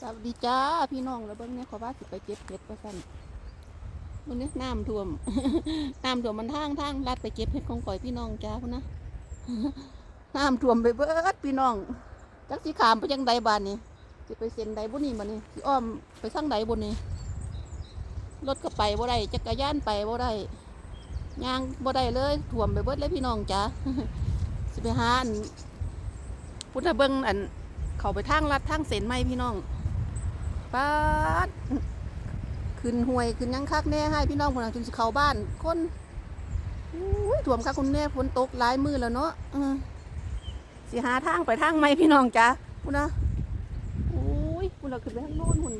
สวัสดีจ้าพี่น้องแล้วเบิ้งเนี่ยขาว่าสิไปเก็บเห็ดประสันมันนี้น้ำท่วมน้ำท่วมมันทางทางลัดไปเก็บเห็ดของก่อยพี่น้องจ้าพุ่นนะน้ำท่วมไปเบิดพี่น้องจักสิขามไปยังใดบ้านนี่สิไปเซ็นใดบุนี่มานี่สิอ้อมไปสั่งใดบุนี่รถก็ไปบ่ได้จักรยานไปบ่ได้ยางบ่ได้เลยท่วมไปเบิดเลยพี่น้องจ้าสิไปหาอันพุทธเบิ้งอันเขาไปทางลัดทางเส้นไหมพี่น้อง ป้าดขึ้นห่วยขึ้นยังคักแน่ให้พี่น้องคนนั้นจนสิเข้าบ้านคนอุ้ยถ่วมคักคุณแน่ฝนตกหลายมือแล้วเนาะสิหาทางไปทางไหมพี่น้องจ้าคุณนะอุ้ยคุณเราขึ้นไปทางโน้นคุณ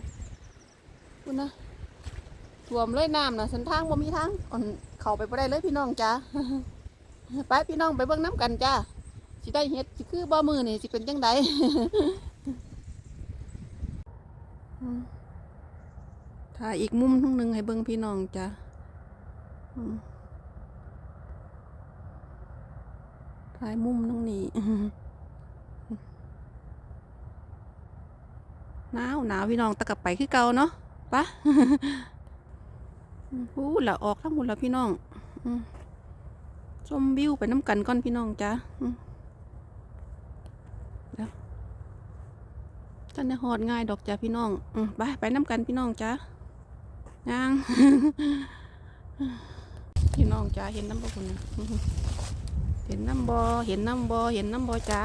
คุณนะถ่วมเลยน้ำนะสันทางบ่มีทางอ่อนเข้าไปบ่ได้เลยพี่น้องจ้าไปพี่น้องไปเบิ่งน้ำกันจ้าสิได้เฮ็ดสิคือบ่มือนี่สิเป็นจังได ถ่ายอีกมุมทั้งหนึงให้เบิ่งพี่น้องจ้ะถ่ายมุมทั้งนี้หนาวหนาวพี่น้องตะกลับไปคือเก่าเนาะปะอืมอู้ละออกทั้งหมดแล้วพี่น้องอืมชมวิวไปน้ำกันก่อนพี่น้องจ้ะอืม ท่านได้หอดง่ายดอกจ้าพี่น้องอืไปไปน้ำกันพี่น้องจ้าย่างพี่น้องจ้าเห็นน้ำบ่คุณน่ะอื้อหือเห็นน้ำบอเห็นน้ำบอเห็นน้ำบอจ้า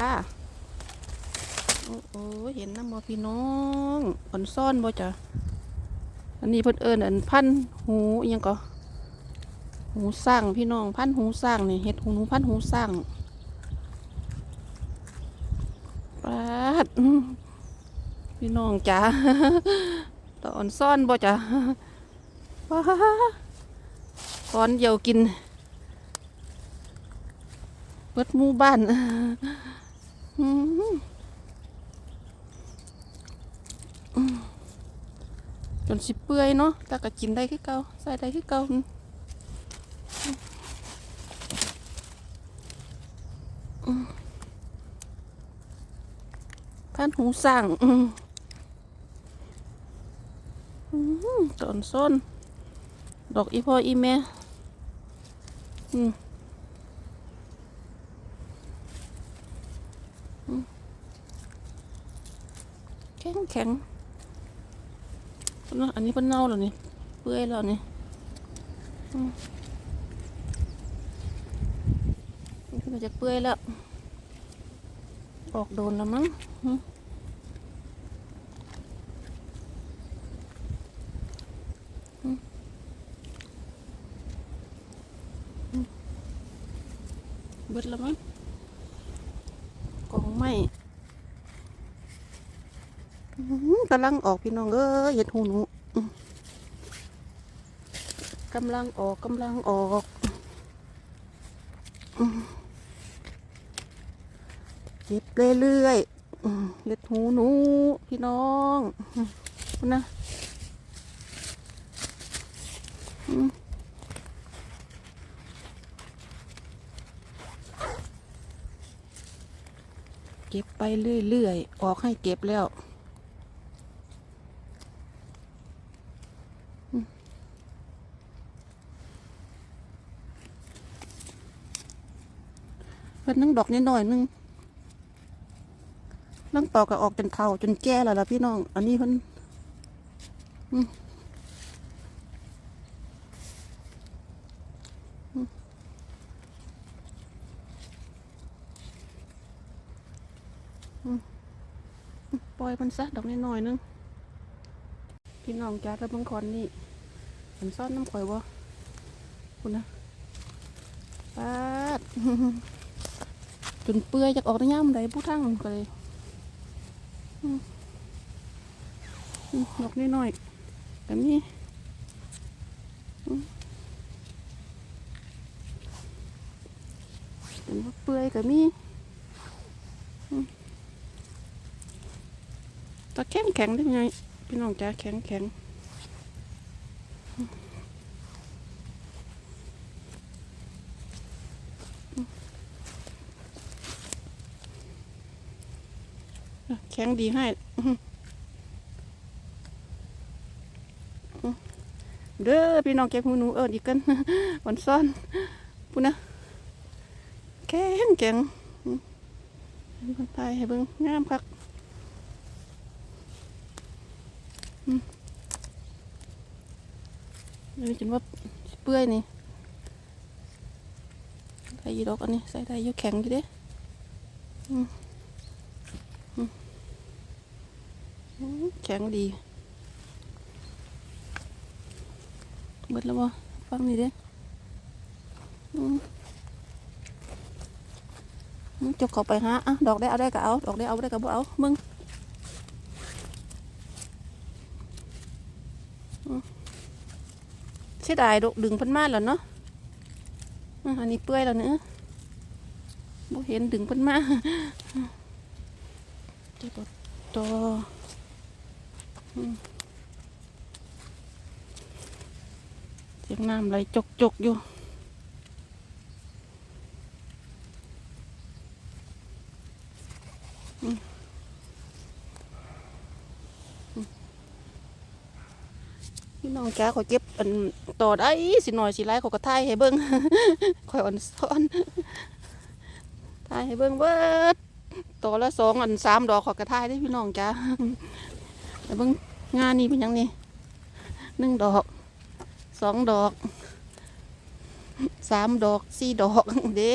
โอ้โหเห็นน้ำบอพี่น้องอ่อนซ่อนบอจ้าอันนี้เพิ่นเอิญอันพันหูยังก็หูสร้างพี่น้องพันหูสร้างนี่เห็ดหูหนูพันหูสร้างปาด พี่น้องจ้าตอนซ่อนบ่จ้าว้าตอนเดียวกินเบิดมู่บ้านจนสิเปื่อยเนาะแต่ก็กินได้คือเก่าใส่ได้คือเก่าพันหูสั่งอือื้อ ตอนส้น ดอกอีพ่ออีแม่อืมแข็งแข็งอันนี้เป็นเน่าแล้วนี่เปื่อยแล้วนี่อืมนี่คือจะเปื่อยแล้ว ออกโดนแล้วมั้งอืมอืมอืม เบิดแล้วมั้งกองไม้อื้อหือกำลังออกพี่น้องเอ้ยเห็ดหูหนูอืมกำลังออกกำลังออกอืมเจ็บเรื่อยๆอืมเล็ดหูหนูพี่น้องอืมคุณนะ เก็บไปเรื่อยๆ ออกให้เก็บแล้ว เพิ่นนึงดอกนิดหน่อยนึงลังต่อกก็ออกจนเท่าจนแก่แล้วล่ะพี่น้อง อันนี้เพิ่นอืมอืมอืมป ล่อยมันซะดอกน้อยๆนึงพี่น้องจ้าแล้วบางคนนี่มันซ่อนน้ำข่อยบ่คุณนะปาดจนเปื่อยจากออกได้ย่ำใดผู้ทั้งก็เลยอืมดอกน้อยๆแบบนี้เป็นว่าเปื่อยกับมีอืมแตาแข็งแข็งได้ไงพี่น้องจ้าแข็งแข็งแข็งดีให้เด้อพี่น้องแกหูหนูเอออีกกันวันซ่อนพูนะแข็งแข็งคนไทยให้เบิ้งงามคัก อืมเลยจนว่าเปื่อยนี่ได้ยีดอกอันนี้ใส่ได้ยู่แข็งอยู่เด้อแข็งดีเบิดแล้วบ่ฟังนี่เด้อืมอืมจกเข้าไปหาอะดอกได้เอาได้ก็เอา ดอกได้เอาได้ก็บ่เอา มึงอืมเสียดายดอกดึงพันมาแล้วเนาะอันนี้เปื่อยแล้วเนื้อบ่เห็นดึงพันมาจะกดตัวเสียงน้ำไหลจกจกอยู่อืมอืม พี่น้องจ้าขอยเก็บอันต่อได้สิหน่อยสิไรขอก็ถ่ายให้เบิ้งขอยอ่อนซ้อนถ่ายให้เบิ้งเบิดต่อละสองอันสามดอกขอก็ถ่ายได้พี่น้องจ้าแต่เบิ้งงานนี้เป็นยังนี่หนึ่งดอกสองดอกสามดอกสี่ดอกเด้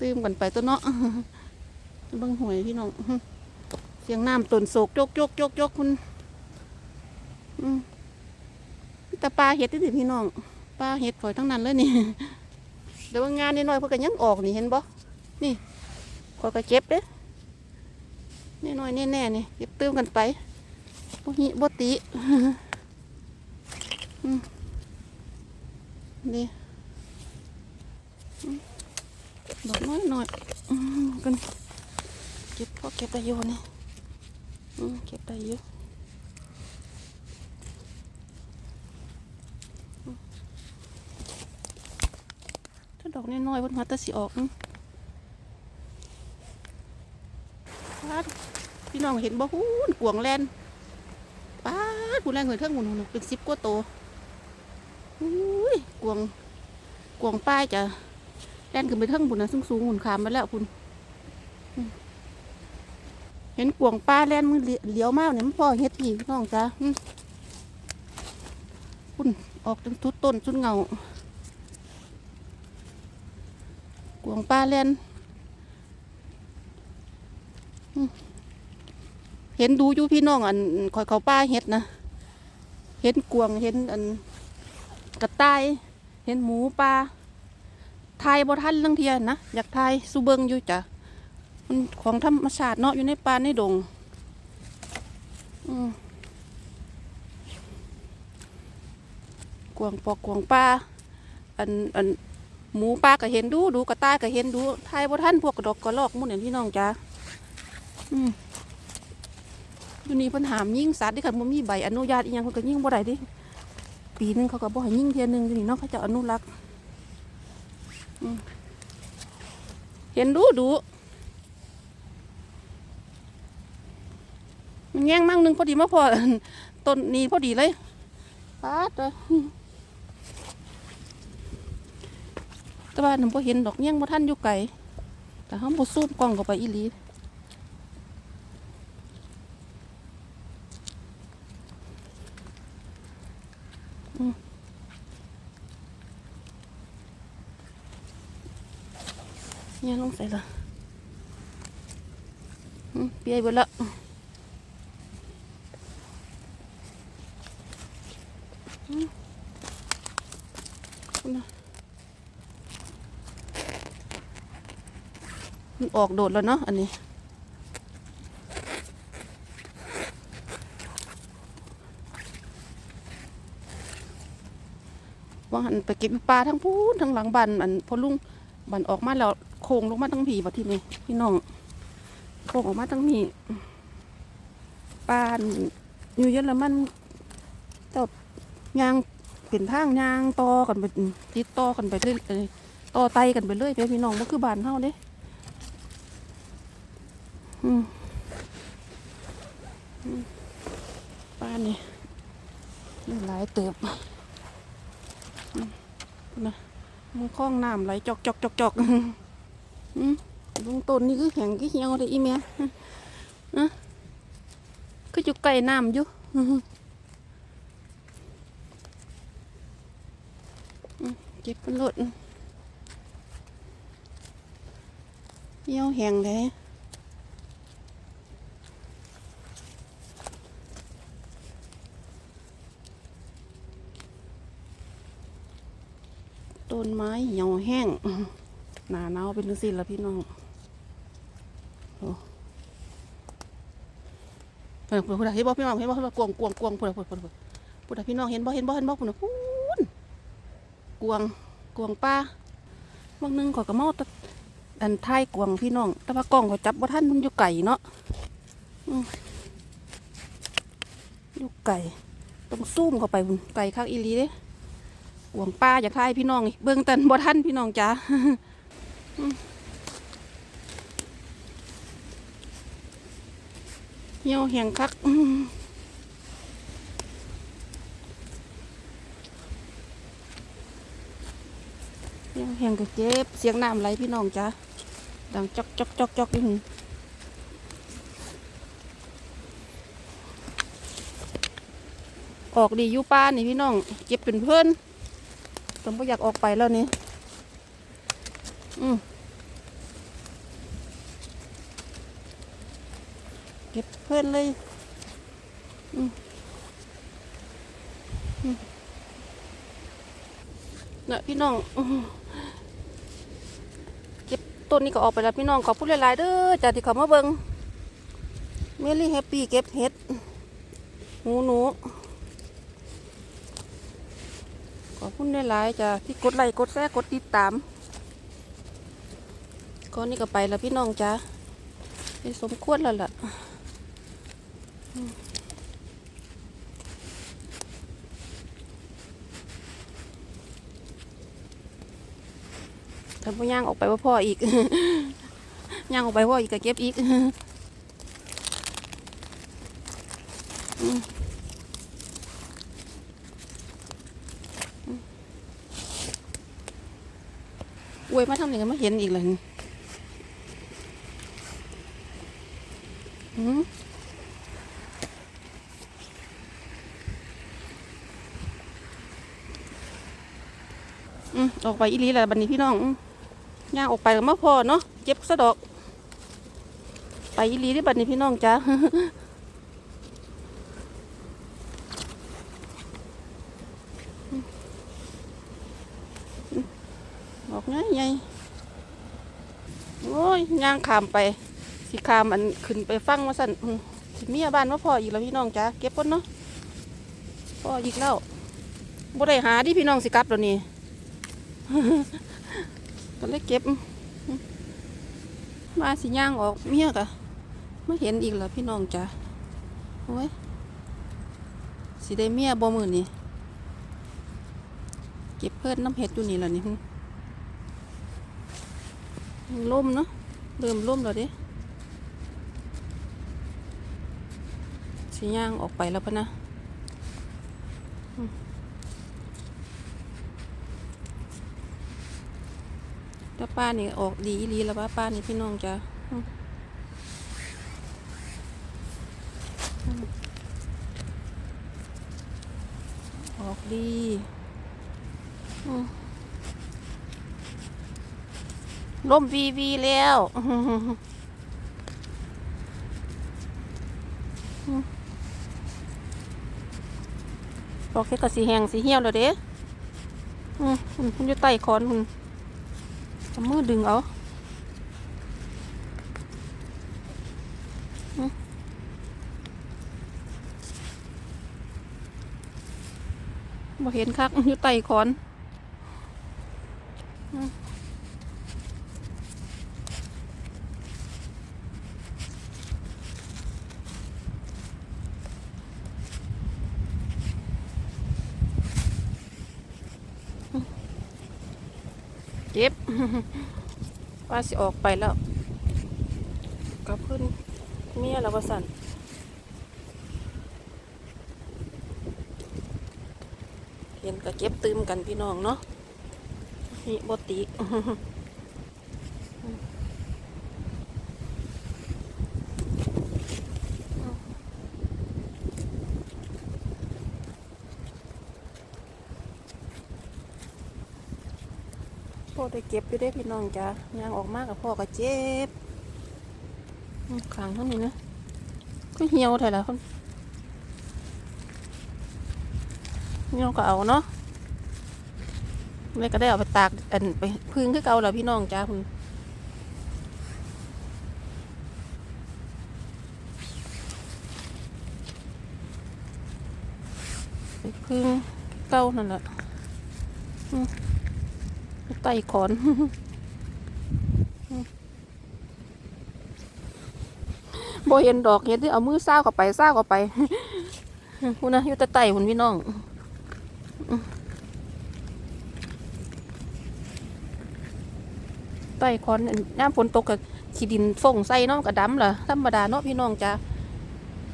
ตื้มกันไปตัวเนาะเบังหวยพี่น้องเสียงน้ำตนโศกโจกโจกจกจกคุณ อืม แต่ปลาเห็ดนี่พี่น้องปลาเห็ดฝอยทั้งนั้นเลยนี่เดี๋ยวงานนิดหน่อยเพื่อกันยังออกนี่เห็นบ่นี่คอยก็เก็บเด้นี่น้อยแน่ๆนี่เก็บตื้มกันไปบ่หิบ่ตินี่ดอกน้อยหน่อยกันเก็บพอเก็บได้อยู่นี่เก็บได้อยู่อืมถ้าด อกน้อยๆเพิ่นมาแตะสิออกอืมปาดพี่น้องเห็นบ่ฮู้นกวางแลนป้าดผู้แรงเหินเทิงหมุนเป็นสิบกว่าโตอุ้ยกวงกวงป้ายจะแล่นขึ้นไปเทิงพุ่นนะสูงสูงหุ่นขามมาแล้วพุ่นอืมเห็นกวงป้าแล่นมือเหลีเลี้ยวมากเนี่ยมันพ่อเฮ็ดพี่น้องจ้าอืมพุ่นออกจนทุดต้นจุดเงา กวงป้าแล่นเห็นดูอยู่พี่น้องอันคอยเขาป้าเฮ็ดนะ เห็นกวงเห็นอันกระต่าย เห็นหมูปลาทายบ่ทันเรื่องเทียนะอยากทายสูเบิงอยู่จ้ะมันของธรรมชาติเนาะอยู่ในป่าในดงกวางปอกกวางปลาอันอัน หมูปลาก็เห็นดูดูกระต่ายก็เห็นดูทายบ่ทันพวกกระดกกระลอกมุ่นอย่างพี่น้องจ้ะอืมอยู่นี่เพิ่นหามยิงสัตว์ที่คันบ่มีใบอนุญาตอีหยังเพิ่นก็ยิ่งบ่ได้ดิปีนึงเขาก็บ่ให้ยิ่งเทียหนึงนี่เนาะเขาจะอนุรักษ์เห็นดูดูมันแย่งมั่งหนึงพอดีมาพอต้นนี้พอดีเลยปาดเลย แต่ว่าหนูพอเห็นดอกแย่งบ่ทันอยู่ไกลแต่เขาบ่ซูมกล้องเข้าไปอีหลีเนี่ยลงใส่ละอืมเปียเบิดละอืมคุณน่ะมัน ออกโดดแล้วเนาะอันนี้ ว่าหันไปเก็บปลาทั้งพูนทั้งหลังบันอันพอลุงบันออกมาแล้วโค้งลงมาทั้งผีมาที่นี่พี่น้องโค้งออกมาทั้งนี้ปลาอันอยู่เยอรมันเจ้ายางเป็นทางยางต่อกันไปติดต่อกันไปเรื่อยต่อไตกันไปเรื่อยเด้อพี่น้องก็คือบานเฮาเด้อืมอืมปลานี่นี่หลายเติบ นะมันคล้ องน้ำไหลจอกจอกจอกจอกลุงต้นนี่ก็แข็งก็เหี่ยวเลยอีเมียนะคือยู่ใกล้น้ำอยู่เจ็บเป็นรถเหี่ยวแห้งเลย นไม้เหี่ยวแห้ง หนาหนาเป็นจังซี่ละพี่น้องโอ้เพิ่นเพิ่นเพิ่นเห็นบ่พี่น้องเห็นบ่เห็นบ่กวงกวงกวงเพิ่นเพิ่นเพิ่นเพิ่นเพิ่นพี่น้องเห็นบ่เห็นบ่เห็นบ่เพิ่นน่ะพูนกวงกวงป้าบางนึงข่อยก็เมาอันท้ายกวงพี่น้อง แต่ว่ากล้องข่อยจับบ่ทันมันอยู่ไกลเนาะอยู่ไกลต้องซูมเข้าไปพุ่นไกลคักอีลีเด้ หวงป้าอยากทายพี่น้องเบิ่งตันบ่ทันพี่น้องจ้าเหี่ยวแหงคักเหี่ยวแหงก็เจ็บเสียงน้ำไหลพี่น้องจ้าดังจอกจอกจอกจอกอยู่หนออกดีอยู่ป้านี่พี่น้องเจ็บเป็นเพื่อน ผมก็อยากออกไปแล้วนี่อืมเก็บเพื่อนเลยอืมน่ะพี่น้องเก็บต้นนี้ก็ออกไปแล้วพี่น้องขอบคุณหลายๆเด้อจากที่เขามาเบิงเมลี่แฮปปี้เก็บเห็ดหูหนู ข อบคุณหลายๆจ้ะที่กดไลค์กดแชร์กดติดตามก็นี่ก็ไปแล้วพี่น้องจ้ะไปสมควรแล้วล่ะอืมถ้าพ่ย่างออกไปว่าพ่ออีกย่างออกไปพ่ออีกก็เก็บอีก อวยมาทำหนึ่งก็ไม่เห็นอีกเลยอืมออกไปอีลีแหละบันนี้พี่น้องย่างออกไปก็มาพอเนาะเจ็บสะดอก ไปอีลีได้บัดนี้พี่น้องจ้า ออกไงไงโอ้ยย่างขามไปสิขามอันขึ้นไปฟังมาสั่นสิเมียบ้านมาพ่ออีกแล้วพี่น้องจ้าเก็บก่อนเนาะพ่ออีกแล้วบ่ได้หาดิพี่น้องสิกลับแล้วนี่ก็เลยเก็บ มาสิย่างออกเมียกะไม่เห็นอีกแล้วพี่น้องจ้าโอ้ยสิได้เมียบ่มือนี่เก็บเพิ่นน้ำเห็ดอยู่นี่แล้วนี่ล่มเนาะ เริ่มล่มแล้วด้สีย่างออกไปแล้วปะนะถ้าป้านี่ออกดีอีลีแล้วป้าป้านี่พี่น้องจะออกดีอืม ล่มวีวีแล้วบอกแค่ก็สีแหงสีเหี่ยวแล้วเด้อืมคุณคุณอยู่ใต้คอนคุณเอามือดึงเอาอืมบ่เห็นคักอยู่ใต้คอนอืม เย็บ ว่าสิออกไปแล้วกับเพื่อนเมียแล้วว่าสั่นเห็นก็เก็บตืมกันพี่น้องเนาะนี่บติ ได้เก็บอยู่ได้พี่น้องจ้ะยางออกมากกับพ่อก็เจ็บขังเท่านี้นะก็เหี่ยวไทยละคนเหี่ยวก็เอาเนาะเลยก็ได้เอาไปตากอันไปพึ่งคือเก่าแล้วพี่น้องจ้าคุณพึ่งเก่านั่นแหละ ไต่ขอนโบเห็นดอกเห็ดที่เอามือซ้าวเข้าไปซ้าวเข้าไปคุณนะอยู่แต่ไต่คุณพี่น้องไต่คอนน้ำฝนตกกับขี้ดินฟงใส่เน้องกระดำเหรอธรรมดาเนาะพี่น้องจ้า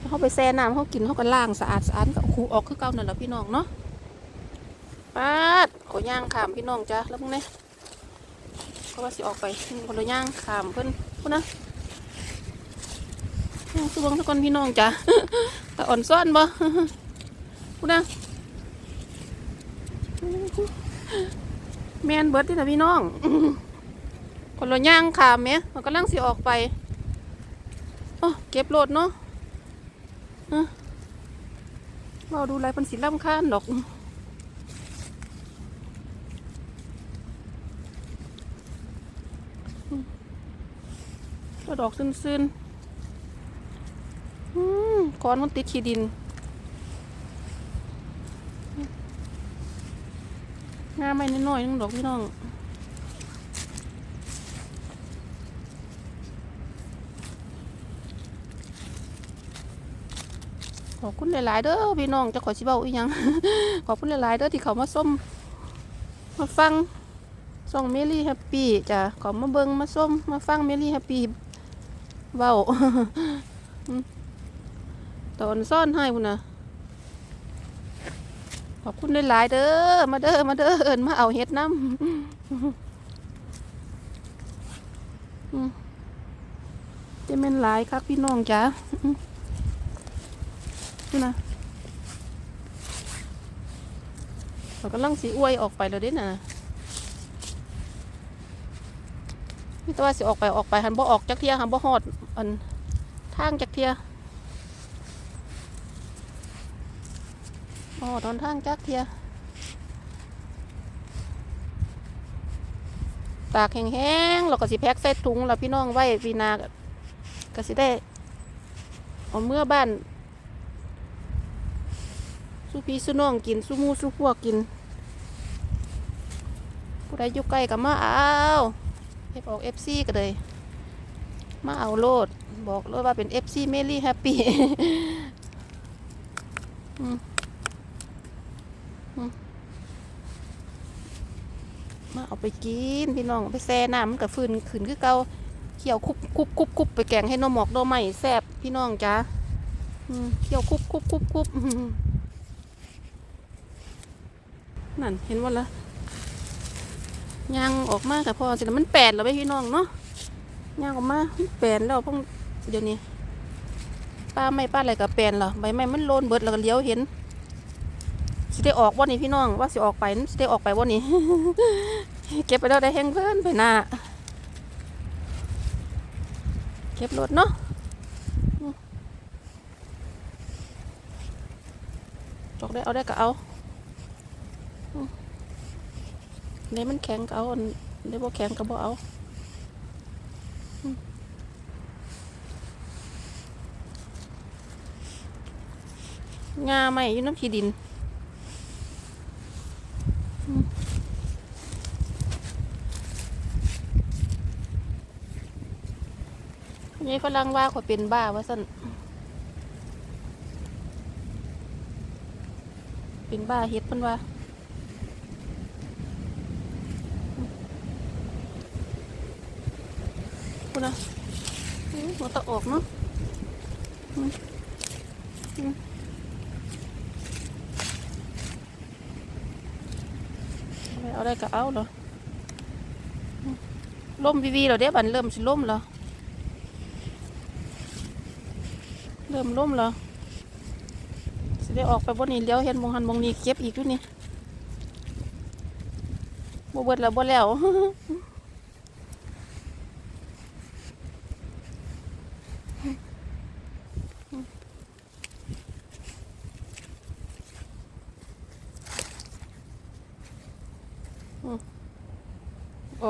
เขาไปแช่น้ำเขากินเขาก็ล้างสะอาดสะอาดก็คูออกคือเก่านั่นแหละพี่น้องเนาะปาด ขอย่างขามพี่น้องจ้าแล้วพวกนี้เขาว่าสิออกไปคนละย่างขามเพิ่อนพุ่นนะสวงทุกคนพี่น้องจ้ะแต่อ่อนซ่อนบ่พูดนะแมนเบิร์ดที่นะพี่น้องคนละย่างขามไหมมันกำลังสิออกไปโอ้เก็บโหลดเนาะเราดูไรเป็นสีล่ำค้านดอก ดอกซึ้นๆก้อนมันติดขี้ดิน งามไม่น้อยนึงดอกพี่น้องขอบคุณหลาย ๆ เด้อพี่น้องจะขอชิบเบาอีกยัง ขอบคุณหลาย ๆ เด้อที่เขามาส้มมาฟังส่องเมลี่แฮปปี้จ้ะขอมาเบิงมาส้มมาฟังเมลี่แฮปปี้ เบาตอนซ่อนให้พุ่นนะขอบคุณหลายเด้อ มาเด้อ มาเด้อ เอินมาเอาเฮ็ดน้ำอืมจะเป็นหลายครับพี่น้องจ้านี่นะเรากำลังสีอวยออกไปแล้วเด้น่ะ นี่ตัวาสิออกไปออกไปหันบ่ออกจักเทียหันบ่ฮอดอันทางจักเทียอ๋อตอนทางจักเทีย ตากแห้งๆเราก็สิแพ็กใส่ถุงแล้วพี่น้องไว้ปีนาก็สิได้เอาเมื่อบ้านสู้พี่สู้น้องกินสู้มูสู้พวกกินผู้ใดอยู่ใกล้ก็มาเอา เอฟออกเอฟซีก็เลย มาเอาโลด บอกเลยว่าเป็นเอฟซีเมลี่แฮปปี้มาเอาไปกินพี่น้องไปแช่น้ำมันกับฟืนขืนคือเกาเคี่ยวคุบคุบคุบคุบไปแกงให้นมหมอกนมใหม่แซ่บพี่น้องจ้าเคี่ยวคุบคุบคุบคุบนั่นเห็นว่าละ ยางออกมากับพ่อสิแล้วมันแปดแล้วไปพี่น้องเนาะยางออกมาแปดแล้วพ่งเดี๋ยวนี้ป้าไม่ป้าอะไรกับแปดเหรอใบไม้มันโลนเบิดแล้วก็เลี้ยวเห็นสิได้ออกวันนี้พี่น้องว่าสิออกไปสิได้ออกไปวันนี้เก็บไปแล้วได้แห้งเพิ่นไปหน้าเก็บรถเนาะจอกได้เอาได้ก็เอา อืมเดี๋ยวมันแข็งก็เอาอันเดี๋ยวบ่แข็งก็บ่เอาอืมงาไม่อยู่น้ำขี้ดินนี่ฝรั่งว่าขาเป็นบ้าว่าสั่นเป็นบ้าเฮ็ดเพิ่นว่า คุณนะหัวตะออกเนาะเอาได้เอาได้ก็เอาเหรอล่มวีวีเราเด้บันเริ่มสิล่มแล้วเริ่มล่มแล้วสิได้ออกไปบนนี้เลี้ยวเห็นมองหันมองนี้เก็บอีกอยู่นี่บ่เบิดแล้วบ่แล้ว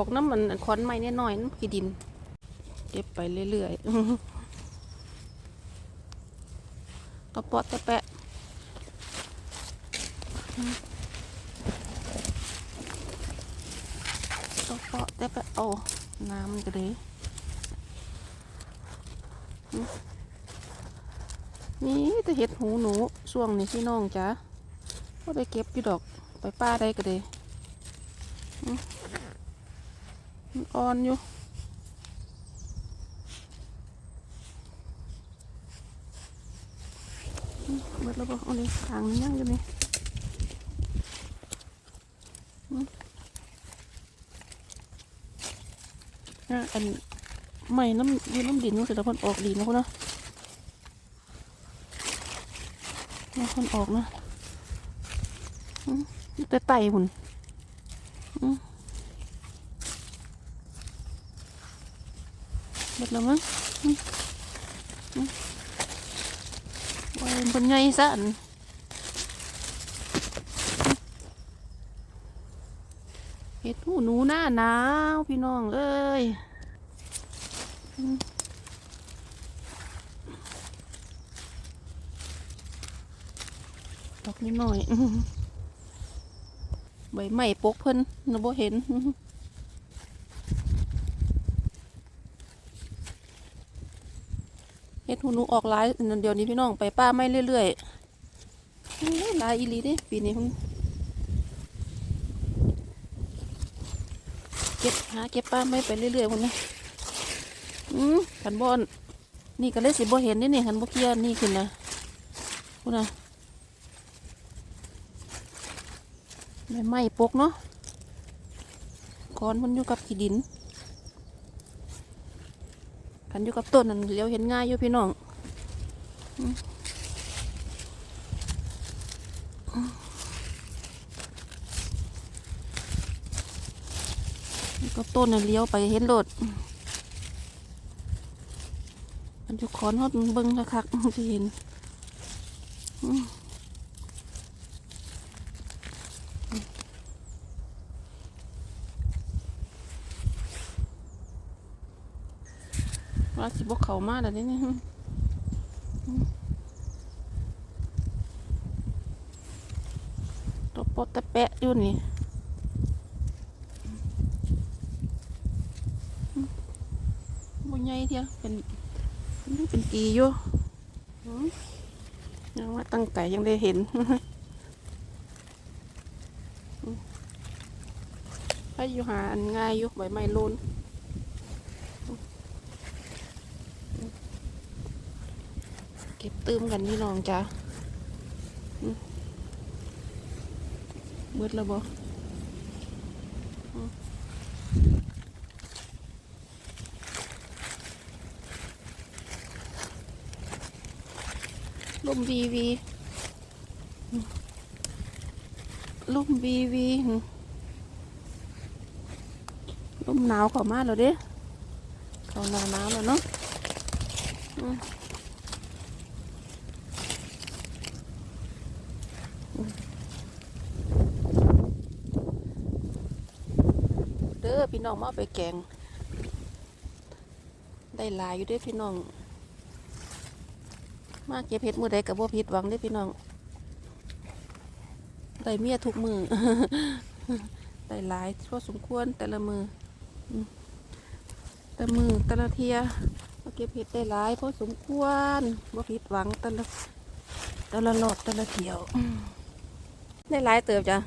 ออกน้ำมันขอนไม้นี่ยน้อยน้ำขี้ดิน เก็บไปเรื่อยๆตะปาะตะแปะตะปาะตะแปะโอ้น้ำมันเลยนี่จะเห็ดหูหนูช่วงนี้พี่น้องจ้ะก็ได้เก็บอยู่ดอกไปป้าได้ก็เลย มัน อ่อนอยู่เบิดแล้วบ่เอาเลยทางมันยังอยู่นี่อืมอะอันใหม่น้ำยืนน้ำดินมันเสร็จแล้วคนออกดีนะคุณนะนะคนออกนะแต่ไตหุ่นอืม หมดแล้วมั้งอืมอืมวายบนไงซะอันเห็ดหูหนูหน้าหนาวพี่น้องเอ้ยดอกนิดหน่อยอื้อหือใบไม้ปกเพิ่นนะบ่เห็นอื้อ หูหนูออกลายเดี๋ยวนี้พี่น้องไปป้าไม่เรื่อยๆอื้อหลายอีลีด้ปีนี้เพิ่งเก็บหาเก็บป้าไม่ไปเรื่อยๆพุ่นนะอืมขันบอนนี่ก็เลยสิบ่เห็นนี่นี่ขันบ่เกียร์นี่ขึ้นนะพุ่นะไม่ไหม้ปกเนาะคอนมันอยู่กับขี้ดิน กันอยู่กับต้นนั่นเลี้ยวเห็นง่ายอยู่พี่น้องก็ต้นนั่นเลี้ยวไปเห็นรถมันอยู่ขอนฮอดเบิ้งคักที่เห็นอืม ว่ากเล้วนี่ตัวปดตะแปะอยู่นี่บนใหญ่เดียเป็นเป็นเป็นกีอยู่ยังว่าตั้งไก่ยังได้เห็นถ้าอยู่หาอันง่ายอยู่ใบไม้โลนเก็บ ตื้มกันพี่น้องจ้าเบิดแล้วบ่อืมลมวีวีลมวีวีลมหนาวเข้ามาแล้วเด้เข้าหนาหนาวแล้วเนาะ อืมเด้อพี่น้องมาเอาไปแกง ได้หลายอยู่เด้อพี่น้อง มาเก็บเห็ดมือใดกับบ่ผิดหวังเด้อพี่น้อง ได้เมียทุกมือ ได้หลายพอสมควรแต่ละมืออืมแต่มือแต่ละเทียมาเก็บเห็ดได้หลายพอสมควรบ่ผิดหวังแต่ละแต่ละรอบแต่ละเที่ยวอืมได้หลายเติบจ้ะ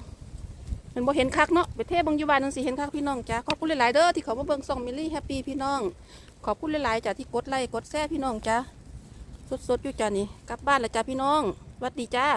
มันบ่เห็นคักเนาะไปเทเบงอยู่บ้านนึงสิเห็นคักพี่น้องจ้าขอบคุณหลายๆเด้อที่เขามาเบิ่งส่องมิลลี่แฮปปี้พี่น้อง ขอบคุณหลายๆจ้าที่กดไลค์กดแชร์พี่น้องจ้าสดๆอยู่จ้านี่กลับบ้านแล้วจ้าพี่น้องสวัสดีจ้า